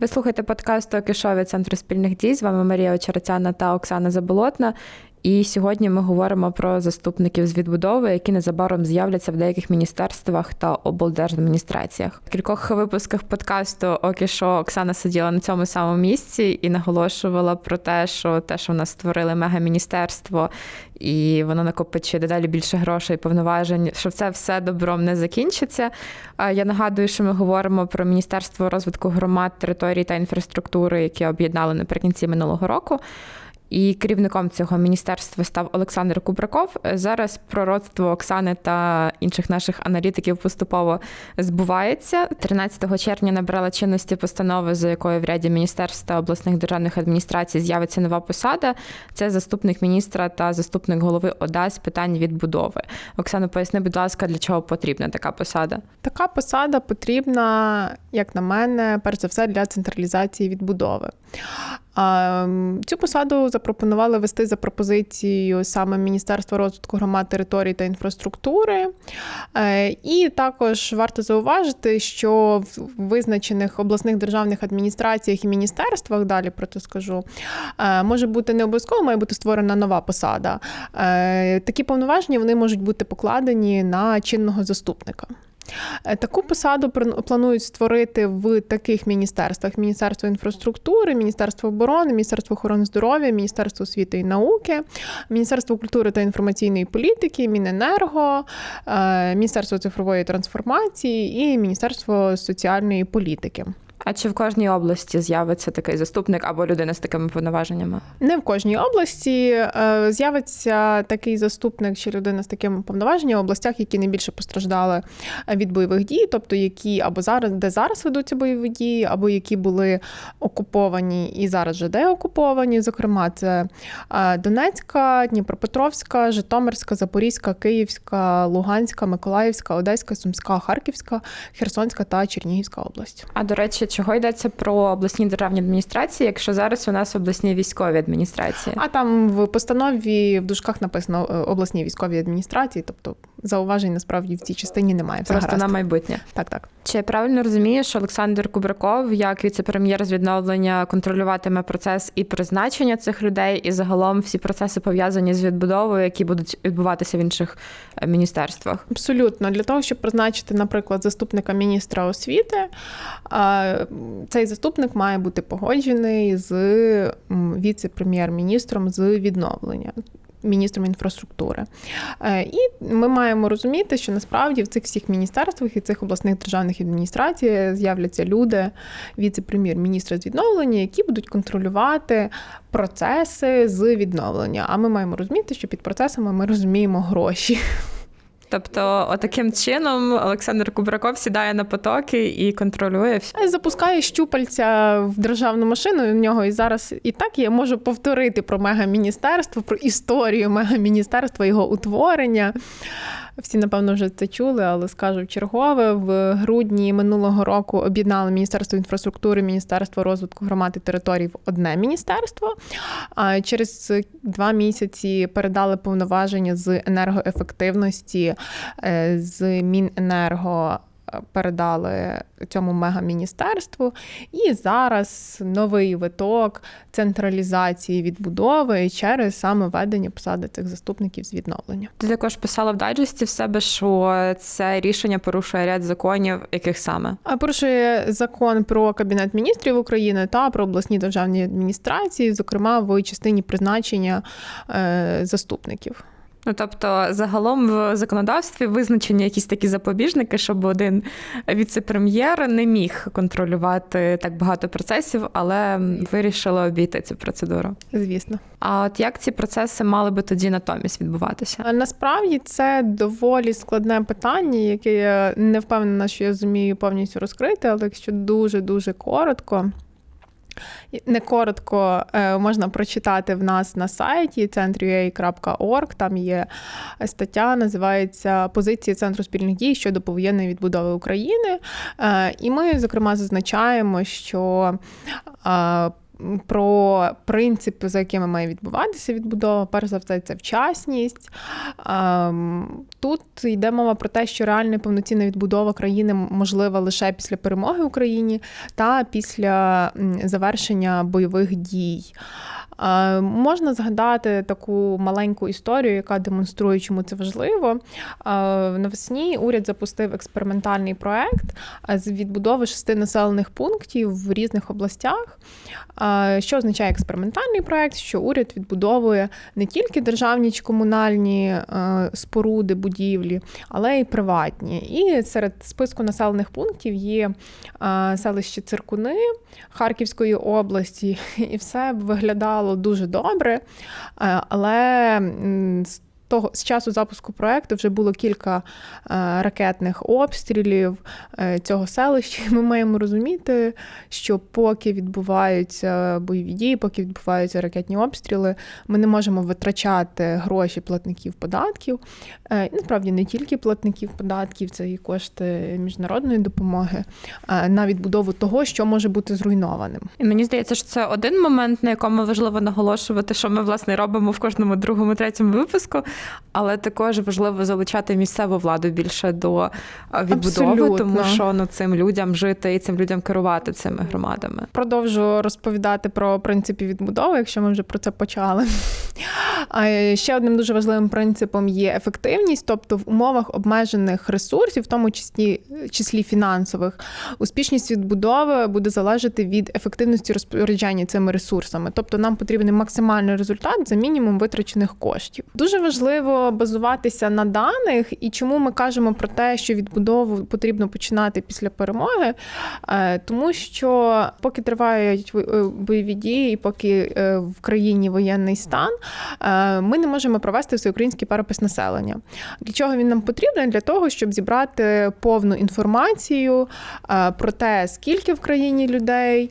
Ви слухаєте подкаст «Токи Шоу» від Центру спільних дій. З вами Марія Очеретяна та Оксана Заболотна. І сьогодні ми говоримо про заступників з відбудови, які незабаром з'являться в деяких міністерствах та облдержадміністраціях. В кількох випусках подкасту «Окі Шо» Оксана сиділа на цьому самому місці і наголошувала про те, що те, що в нас створили мегаміністерство, і воно накопичує дедалі більше грошей і повноважень, що це все добром не закінчиться. Я нагадую, що ми говоримо про міністерство розвитку громад, територій та інфраструктури, які об'єднали наприкінці минулого року. І керівником цього міністерства став Олександр Кубраков. Зараз пророцтво Оксани та інших наших аналітиків поступово збувається. 13 червня набрала чинності постанови, за якою в ряді міністерств та обласних державних адміністрацій з'явиться нова посада. Це заступник міністра та заступник голови ОДА з питань відбудови. Оксана, поясни, будь ласка, для чого потрібна така посада? Така посада потрібна, як на мене, перш за все для централізації відбудови. Цю посаду запропонували вести за пропозицією саме Міністерства розвитку громад, територій та інфраструктури. Е, і також варто зауважити, що в визначених обласних державних адміністраціях і міністерствах, далі про це скажу, е, може бути не обов'язково, має бути створена нова посада. Е, такі повноваження вони можуть бути покладені на чинного заступника. Е, таку посаду планують створити в таких міністерствах: Міністерство інфраструктури, Міністерство оборони, Міністерство охорони здоров'я, Міністерство освіти і науки, Міністерство культури та інформаційної політики, Міненерго, е, Міністерство цифрової трансформації і Міністерство соціальної політики. А чи в кожній області з'явиться такий заступник або людина з такими повноваженнями? Не в кожній області е, з'явиться такий заступник чи людина з такими повноваженнями в областях, які найбільше постраждали від бойових дій, тобто які або зараз, де зараз ведуться бойові дії, або які були окуповані і зараз вже деокуповані. Зокрема, це е, Донецька, Дніпропетровська, Житомирська, Запорізька, Київська, Луганська, Миколаївська, Одеська, Сумська, Харківська, Херсонська та Чернігівська область. А до речі, чого йдеться про обласні державні адміністрації, якщо зараз у нас обласні військові адміністрації? А там в постанові в дужках написано е, обласні військові адміністрації, тобто зауважень насправді в цій частині немає. Все Просто гаразд. на майбутнє. Так, так. Чи я правильно розумію, що Олександр Кубраков, як віце-прем'єр з відновлення, контролюватиме процес і призначення цих людей, і загалом всі процеси пов'язані з відбудовою, які будуть відбуватися в інших е, міністерствах? Абсолютно для того, щоб призначити, наприклад, заступника міністра освіти, цей заступник має бути погоджений з віце-прем'єр-міністром з відновлення міністром інфраструктури. Е, і ми маємо розуміти, що насправді в цих всіх міністерствах і цих обласних державних адміністрацій з'являться люди, віце-прем'єр-міністра з відновлення, які будуть контролювати процеси з відновлення. А ми маємо розуміти, що під процесами ми розуміємо гроші. Тобто, отаким чином Олександр Кубраков сідає на потоки і контролює. Запускає щупальця в державну машину. У нього і зараз і так я можу повторити про мегаміністерство, про історію мегаміністерства, його утворення. Всі, напевно, вже це чули, але скажу чергове. В грудні минулого року об'єднали Міністерство інфраструктури, Міністерство розвитку громад і територій в одне міністерство. А через два місяці передали повноваження з енергоефективності е, з Міненерго передали цьому мегаміністерству. І зараз новий виток централізації відбудови через саме введення посади цих заступників з відновлення. Ти також писала в дайджесті в себе, що це рішення порушує ряд законів, яких саме порушує закон про кабінет міністрів України та про обласні державні адміністрації, зокрема в частині призначення е, заступників. Ну тобто, загалом в законодавстві визначені якісь такі запобіжники, щоб один віце-прем'єр не міг контролювати так багато процесів, але вирішили обійти цю процедуру. Звісно. А от як ці процеси мали би тоді натомість відбуватися? Насправді це доволі складне питання, яке я не впевнена, що я зумію повністю розкрити, але якщо дуже дуже коротко. Не коротко е, можна прочитати в нас на сайті centrua.org, Там є стаття, називається Позиції Центру спільних дій щодо повоєнної відбудови України. Е, і ми, зокрема, зазначаємо, що е, про принципи, за якими має відбуватися відбудова. Перш за все, це вчасність. Ем, Тут йде мова про те, що реальна повноцінна відбудова країни можлива лише після перемоги Україні та після завершення бойових дій. Е, Можна згадати таку маленьку історію, яка демонструє, чому це важливо. Е, Навесні уряд запустив експериментальний проект з відбудови шести населених пунктів в різних областях. Що означає експериментальний проект? Що уряд відбудовує не тільки державні чи комунальні е, споруди, будівлі, але й приватні. І серед списку населених пунктів є е, селище Циркуни Харківської області, і все виглядало дуже добре. Е, Але того з часу запуску проекту вже було кілька е, ракетних обстрілів е, цього селища. Ми маємо розуміти, що поки відбуваються бойові дії, поки відбуваються ракетні обстріли, ми не можемо витрачати гроші платників податків. Е, І насправді не тільки платників податків, це і кошти міжнародної допомоги на відбудову того, що може бути зруйнованим. І мені здається, що це один момент, на якому важливо наголошувати, що ми власне робимо в кожному другому, третьому випуску, але також важливо залучати місцеву владу більше до відбудови, Абсолютно. тому що ну цим людям жити і цим людям керувати цими громадами. Продовжу розповідати про принципи відбудови, якщо ми вже про це почали. А е, ще одним дуже важливим принципом є ефективність, тобто в умовах обмежених ресурсів, в тому числі, числі фінансових, успішність відбудови буде залежати від ефективності розпоряджання цими ресурсами. Тобто нам потрібен максимальний результат за мінімум витрачених коштів. Дуже важливо базуватися на даних, і чому ми кажемо про те, що відбудову потрібно починати після перемоги, Е, тому що поки тривають е, бойові дії, і поки е, в країні воєнний стан, ми не можемо провести всеукраїнський перепис населення. Для чого він нам потрібен? Для того, щоб зібрати повну інформацію про те, скільки в країні людей,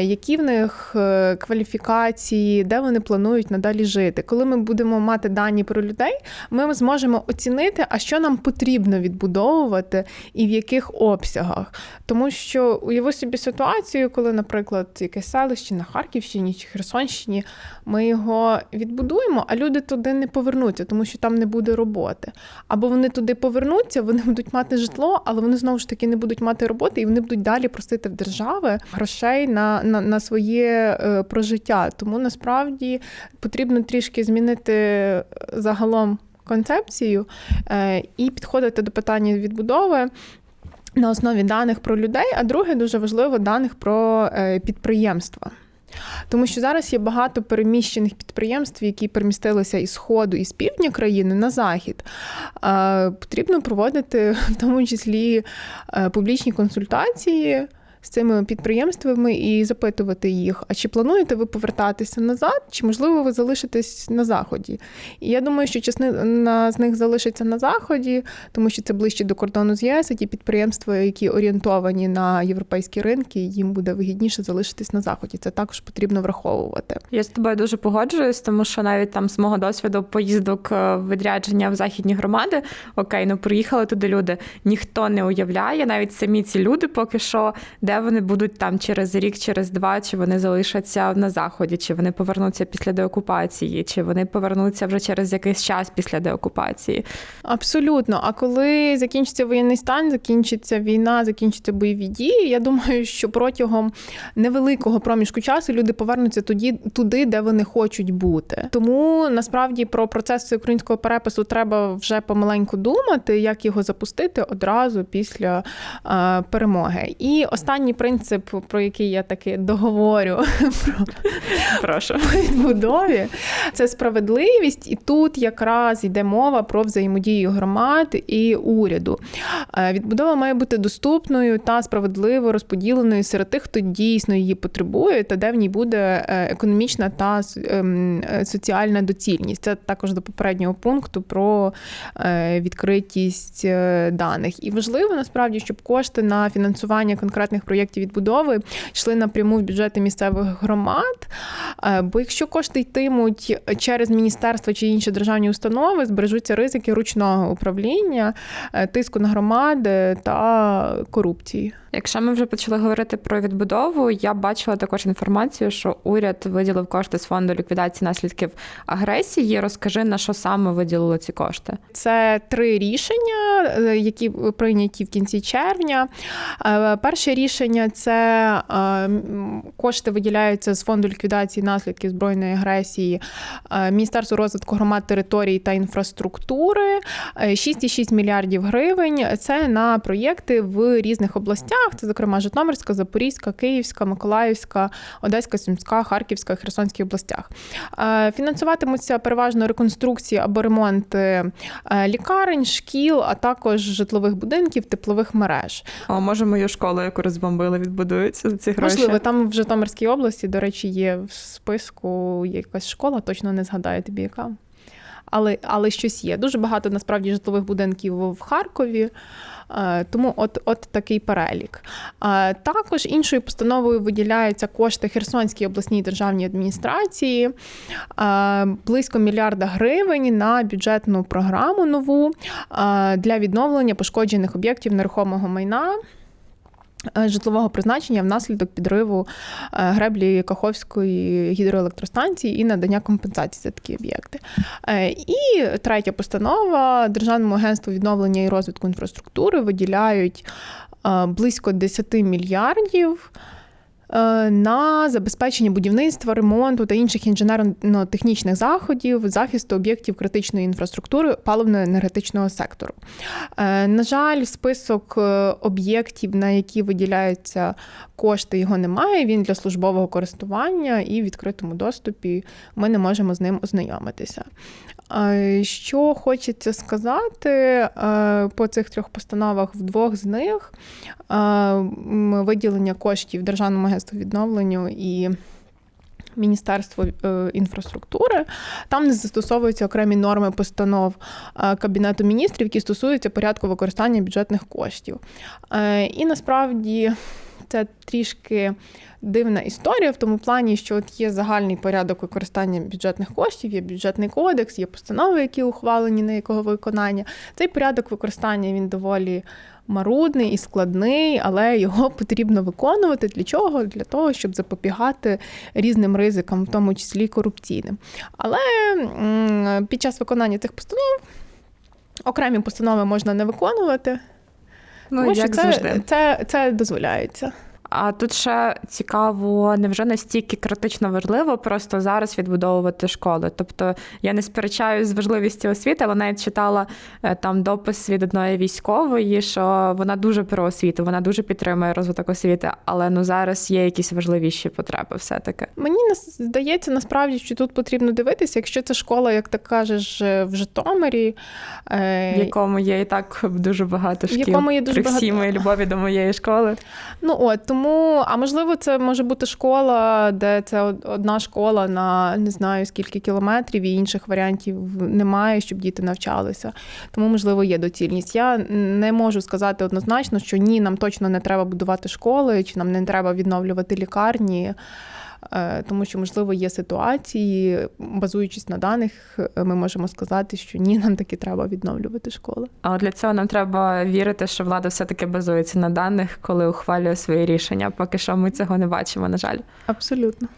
які в них кваліфікації, де вони планують надалі жити. Коли ми будемо мати дані про людей, ми зможемо оцінити, а що нам потрібно відбудовувати і в яких обсягах. Тому що уяви собі ситуацію, коли, наприклад, якесь селище на Харківщині чи Херсонщині, ми його відбудуємо, а люди туди не повернуться, тому що там не буде роботи. Або вони туди повернуться, вони будуть мати житло, але вони знову ж таки не будуть мати роботи, і вони будуть далі просити в держави грошей на, на, на своє е, прожиття. Тому насправді потрібно трішки змінити е, загалом концепцію е, і підходити до питання відбудови. На основі даних про людей, а друге дуже важливо даних про е, підприємства. Тому що зараз є багато переміщених підприємств, які перемістилися із сходу і з півдня країни на захід. Е, Потрібно проводити в тому числі публічні консультації з цими підприємствами і запитувати їх, а чи плануєте ви повертатися назад, чи можливо ви залишитесь на заході? І я думаю, що частина з них залишиться на заході, тому що це ближче до кордону з ЄС, і ті підприємства, які орієнтовані на європейські ринки, їм буде вигідніше залишитись на заході. Це також потрібно враховувати. Я з тобою дуже погоджуюсь, тому що навіть там з мого досвіду поїздок е, відрядження в західні громади, окей, ну приїхали туди люди. Ніхто не уявляє, навіть самі ці люди поки що, де вони будуть там через рік, через два, чи вони залишаться на заході, чи вони повернуться після деокупації, чи вони повернуться вже через якийсь час після деокупації. Абсолютно. А коли закінчиться воєнний стан, закінчиться війна, закінчаться бойові дії. Я думаю, що протягом невеликого проміжку часу люди повернуться тоді туди, де вони хочуть бути. Тому насправді про процес українського перепису треба вже помаленьку думати, як його запустити одразу після е, перемоги. І останній принцип, про який я таки договорю про відбудові, це справедливість, і тут якраз йде мова про взаємодію громад і уряду. Е, Відбудова має бути доступною та справедливо розподіленою серед тих, хто дійсно її потребує, та де в ній буде е, економічна та ем, е, соціальна доцільність. Це також до попереднього пункту про відкритість даних. І важливо насправді, щоб кошти на фінансування конкретних проєктів проєктів відбудови йшли напряму в бюджети місцевих громад. Е, Бо якщо кошти йтимуть через міністерства чи інші державні установи, збережуться ризики ручного управління, е, тиску на громади та корупції. Якщо ми вже почали говорити про відбудову, я бачила також інформацію, що уряд виділив кошти з фонду ліквідації наслідків агресії. Розкажи на що саме виділили ці кошти? Це три рішення, е, які прийняті в кінці червня. Перше рішення це е, кошти виділяються з фонду ліквідації наслідків збройної агресії е, Міністерству розвитку громад, територій та інфраструктури. Е, 6,6 мільярдів гривень. Це на проєкти в різних областях. Це, зокрема, Житомирська, Запорізька, Київська, Миколаївська, Одеська, Сумська, Харківська, Херсонській областях. Е, Фінансуватимуться переважно реконструкції або ремонти е, лікарень, шкіл, а також житлових будинків, теплових мереж. О, може, мою школу, яку розбомбили, відбудуються за ці гроші? Можливо, там в Житомирській області, до речі, є в списку якась школа, точно не згадаю тобі, яка. Але, але щось є. Дуже багато насправді житлових будинків в Харкові. Е, Тому от, от такий перелік. Е, Також іншою постановою виділяються кошти Херсонській обласній державній адміністрації е, близько мільярда гривень на бюджетну програму нову для відновлення пошкоджених об'єктів нерухомого майна. Е, Житлового призначення внаслідок підриву е, греблі Каховської гідроелектростанції і надання компенсації за такі об'єкти. Е, І третя постанова Державному агентству відновлення і розвитку інфраструктури виділяють близько 10 мільярдів. Е, На забезпечення будівництва, ремонту та інших інженерно-технічних заходів захисту об'єктів критичної інфраструктури паливно-енергетичного сектору. Е, На жаль, список е, об'єктів, на які виділяються кошти, його немає. Він для службового користування і в відкритому доступі ми не можемо з ним ознайомитися. Що хочеться сказати е, по цих трьох постановах, в двох з них е, виділення коштів Державному агентству відновленню і Міністерство е, інфраструктури там не застосовуються окремі норми постанов Кабінету міністрів, які стосуються порядку використання бюджетних коштів. І насправді це трішки дивна історія в тому плані, що от є загальний порядок використання бюджетних коштів, є бюджетний кодекс, є постанови, які ухвалені на якого виконання. Цей порядок використання він доволі марудний і складний, але його потрібно виконувати. Для чого? Для того, щоб запобігати різним ризикам, в тому числі корупційним. Але під час виконання цих постанов окремі постанови можна не виконувати, Ну, тому що це, завжди. це, це дозволяється. А тут ще цікаво, невже настільки критично важливо просто зараз відбудовувати школи? Тобто я не сперечаюсь з важливістю освіти, але навіть читала е, там допис від одної військової, що вона дуже про освіту, вона дуже підтримує розвиток освіти, але ну зараз є якісь важливіші потреби, все-таки. Мені нас- здається, насправді, що тут потрібно дивитися, якщо це школа, як ти кажеш, е, в Житомирі, е, В якому є і так дуже багато шкіл. якому є дуже при багато- моїй любові до моєї школи. Ну от тому, а можливо, це може бути школа, де це одна школа на не знаю скільки кілометрів, і інших варіантів немає, щоб діти навчалися. Тому, можливо, є доцільність. Я не можу сказати однозначно, що ні, нам точно не треба будувати школи, чи нам не треба відновлювати лікарні. Е, Тому що, можливо, є ситуації, базуючись на даних, ми можемо сказати, що ні, нам таки треба відновлювати школи. Але для цього нам треба вірити, що влада все-таки базується на даних, коли ухвалює свої рішення. Поки що ми цього не бачимо, на жаль. Абсолютно.